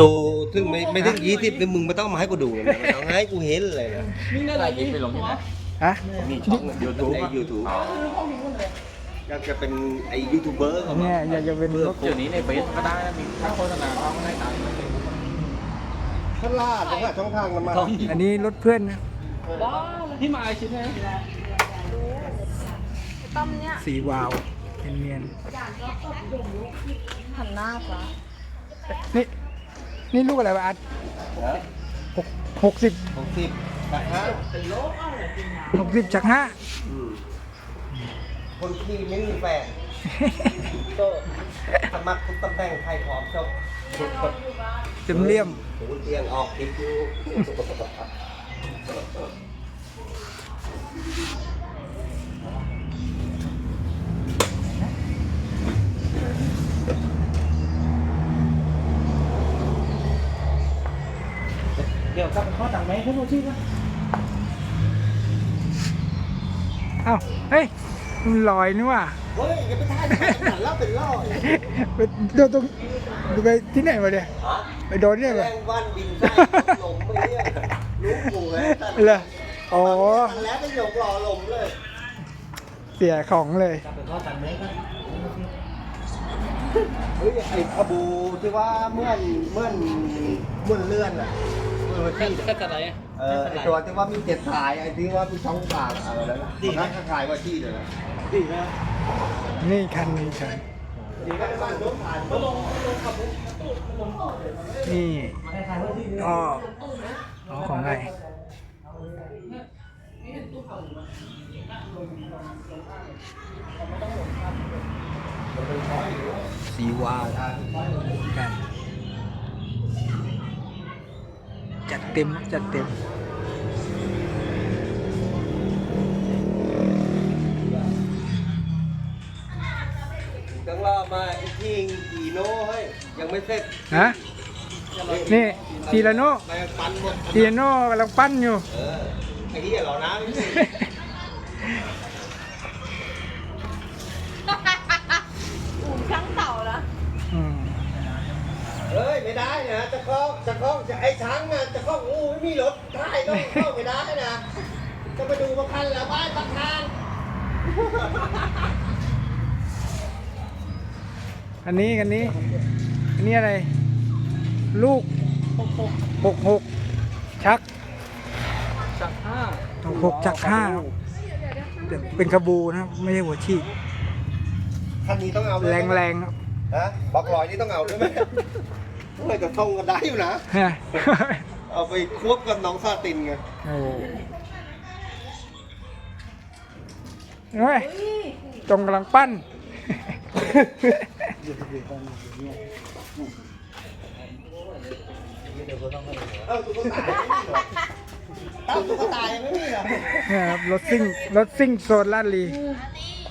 ดูถึงไม่ไม่ถึงยี่สิบมึงไม่ต้องมาให้กูดูเลยนะเอาให้กูเห็นเลยนะถ่ายคลิปไปลงที่ไหนฮะมีช่องยูทูบในยูทูบอยากจะเป็นไอ้ยูทูบเบอร์เขาเนี่ยอยากจะเป็นรถเดี๋ยวนี้ในเฟซก็ได้นะมีถ้าโฆษณาเขาก็ได้ตังค์ข้างล่างตรงช่องทางมันมาอันนี้รถเพื่อนนะว้าที่มาชิ้นนี้ต้มเนี่ยสีวาวเนียนหันหน้าฟ้าๆนี่ นี่ลูกอะไรวะอัดหกหกสิบหกสิบนะฮะหกสิบจากห้าคนที่ไม่มีแฟนสมัครทุกตำแหน่งใครพร้อมจบทุกคนเต็มเลี่ยมหูเตียงออกคลิปอยู่ กลับไปข้อตังค์ไหมให้ดูชื่อนะเอ้าเฮ้ยมันลอยนี่ว่ะเฮ้ยอย่าไปท่ายหันแล้วเป็นล่อไปโดนตรงไปที่ไหนมาเนี่ยฮะไปโดนที่ไหนแรมางวันบินใต้ลมไปเนี่ยลูกปู่เลยเลยอ๋อแล้วก็ยกรอลมเลยเสียของเลยกลับไปข้อตังค์ไหมก็เฮ้ยไอ้ขบูที่ว่าเมื่อนเมื่อนเมื่อนเลื่อนอะ เมื่อนวันที่ แค่อะไรเออไอ้ตัวที่ว่ามีเจ็ดสายไอ้ที่ว่ามีช่องปากอะไรแล้วนะนั่นก็ขายว่าที่เลยนะดีนะนี่คันนี้คันดีก็บ้านรถผ่านลงลงขับรถนี่ก็อ๋อของไรสีวาวกัน จัดเต็มจัดเต็มกังล่ามาไอ้ที่กีโน่เฮ้ยยังไม่เสร็จฮะนี่ทีละโน่ไปปันหมดทีละโน่กำลังปั้นอยู่เออไอ้ที่เหรอนะ คล้องจะคล้องจะไอ้ช้างนะจะคล้องอู้ไม่มีรถได้ต้องเข้าไม่ได้นะจะมาดูมาคันแล้วบ้านประธานอันนี้อันนี้อันนี้อะไร ลูกหกหกชักจักห้าหกหกชักห้าครับแต่เป็นขบูนะครับไม่ใช่หัวฉีดคันนี้ต้องเอาแรงแรงๆครับฮะบล็อกลอยนี่ต้องเอาด้วยไหม เฮ้ยแต่ทรงกันได้อยู่นะฮะเอาไปควบกับน้องซาตินไงโอ้เฮ้ยตรงกำลังปั้น เอ้าตุ๊กตายังไม่มีเหรอเอ้าตุ๊กตายังไม่มีเหรอเนี่ยครับรถซิ่งรถซิ่งโซนลาดลี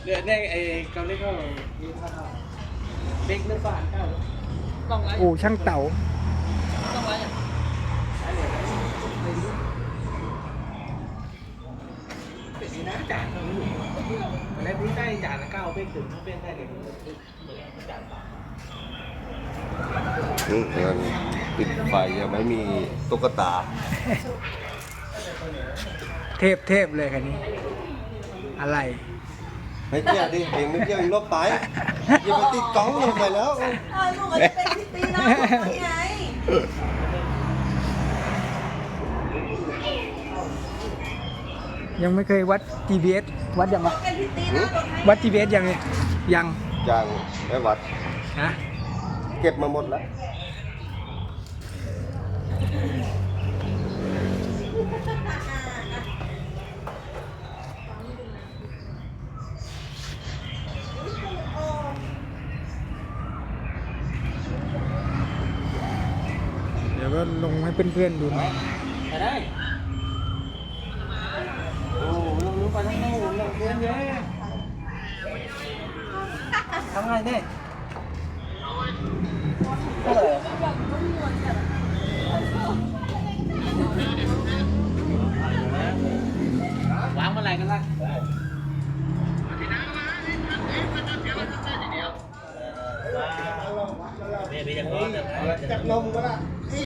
เดี๋ยวเนี่ยไอ้เกาหลีก็มีท่าเบกเนื้อฝาดเก้า ต้องไรอู่ช่างเต่าต้องไรอะเป็นนะจ่ายเขาอยู่แล้วพี่ได้จ่ายละเก้าเบกถึงเขาเป็นได้เลยจ่ายอืมงั้นปิดไฟยังไม่มีตุ๊กตา เทพเทพเลยคันนี้ อะไร ไม่เกี่ยวดิเองไม่เกี่ยวเองลบไปอย่าไปติดกล้องลงไปแล้วเออลูกก็จะเป็นพิตตี้น้องคนนี้ไงยังไม่เคยวัด GPS วัดยังวะเป็นพิตตี้น้องคนนี้วัด GPS ยังเนี่ยยังยังไม่วัด ฮะเก็บมาหมดแล้วเดี๋ยวก็ลงให้เพื่อนๆดูหน่อยไปได้โอ้ลงลงไปทั้งนู้นลงเพื่อนเยอะทำไงเนี่ยเท่าไหร่วางเมื่อไหร่กันล่ะเนี่ยพี่จะขอจับนมไว้ว่าล่ะที่